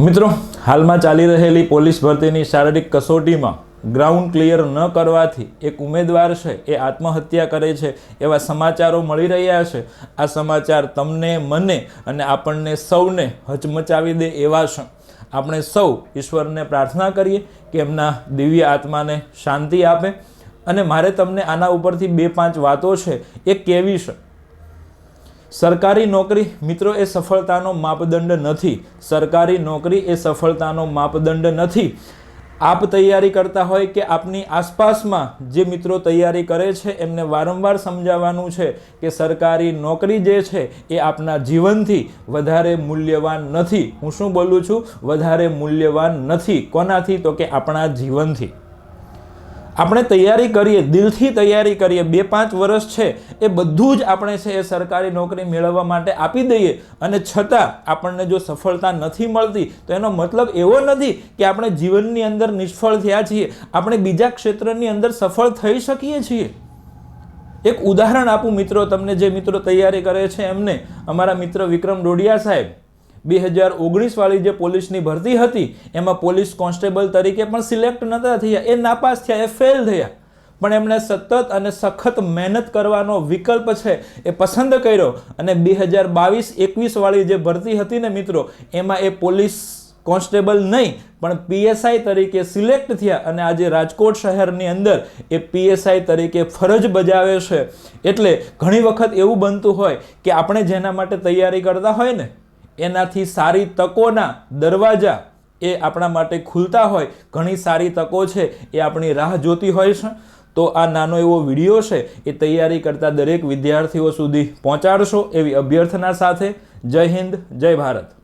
મિત્રો, હાલમાં ચાલી રહેલી પોલીસ ભરતીની શારીરિક કસોટીમાં ગ્રાઉન્ડ ક્લિયર ન કરવાથી એક ઉમેદવાર છે એ આત્મહત્યા કરે છે એવા સમાચારો મળી રહ્યા છે. આ સમાચાર તમને, મને અને આપણને સૌને હચમચાવી દે એવા છે આપણે સૌ ઈશ્વરને પ્રાર્થના કરીએ કે એમના દિવ્ય આત્માને શાંતિ આપે. અને મારે તમને આના ઉપરથી બે પાંચ વાતો છે. એ કેવી છે સરકારી નોકરી મિત્રો એ સફળતાનો માપદંડ નથી. સરકારી નોકરી એ સફળતાનો માપદંડ નથી. આપ તૈયારી કરતા હોય કે આપની આસપાસમાં જે મિત્રો તૈયારી કરે છે, એમને વારંવાર સમજાવવાનું છે કે સરકારી નોકરી જે છે, એ આપના જીવનથી વધારે મૂલ્યવાન નથી. હું શું બોલું છું? વધારે મૂલ્યવાન નથી. કોનાથી? તો કે આપણા જીવનથી. આપણે તૈયારી કરીએ, દિલથી તૈયારી કરીએ, બે પાંચ વર્ષ છે, એ બધું જ આપણે છે એ સરકારી નોકરી મેળવવા માટે આપી દઈએ. અને છતાં આપણને જો સફળતા નથી મળતી, તો એનો મતલબ એવો નથી કે આપણે જીવનની અંદર નિષ્ફળ થયા છીએ. આપણે બીજા ક્ષેત્રની અંદર સફળ થઈ શકીએ છીએ. એક ઉદાહરણ આપું મિત્રો તમને, જે મિત્રો તૈયારી કરે છે એમને. અમારા મિત્ર વિક્રમ ડોડિયા સાહેબ. બે હજાર ઓગણીસવાળી જે પોલીસની ભરતી હતી, એમાં પોલીસ કોન્સ્ટેબલ તરીકે પણ સિલેક્ટ નહોતા થયા. એ નાપાસ થયા, એ ફેલ થયા. પણ એમણે સતત અને સખત મહેનત કરવાનો વિકલ્પ છે એ પસંદ કર્યો અને બે હજાર બાવીસ, એકવીસવાળી જે ભરતી હતી ને મિત્રો, એમાં એ પોલીસ કોન્સ્ટેબલ નહીં, પણ પીએસઆઈ તરીકે સિલેક્ટ થયા અને આજે રાજકોટ શહેરની અંદર એ પીએસઆઈ તરીકે ફરજ બજાવે છે. એટલે ઘણી વખત એવું બનતું હોય કે આપણે જેના માટે તૈયારી કરતા હોય ને એનાથી સારી તકોના દરવાજા એ આપણા માટે ખુલતા હોય, ઘણી સારી તકો છે એ આપણી રાહ જોતી હોય છે. તો આ નાનો એવો વીડિયો છે એ તૈયારી કરતા દરેક વિદ્યાર્થીઓ સુધી પહોંચાડશો એવી અભ્યર્થના સાથે. જય હિન્દ, જય ભારત.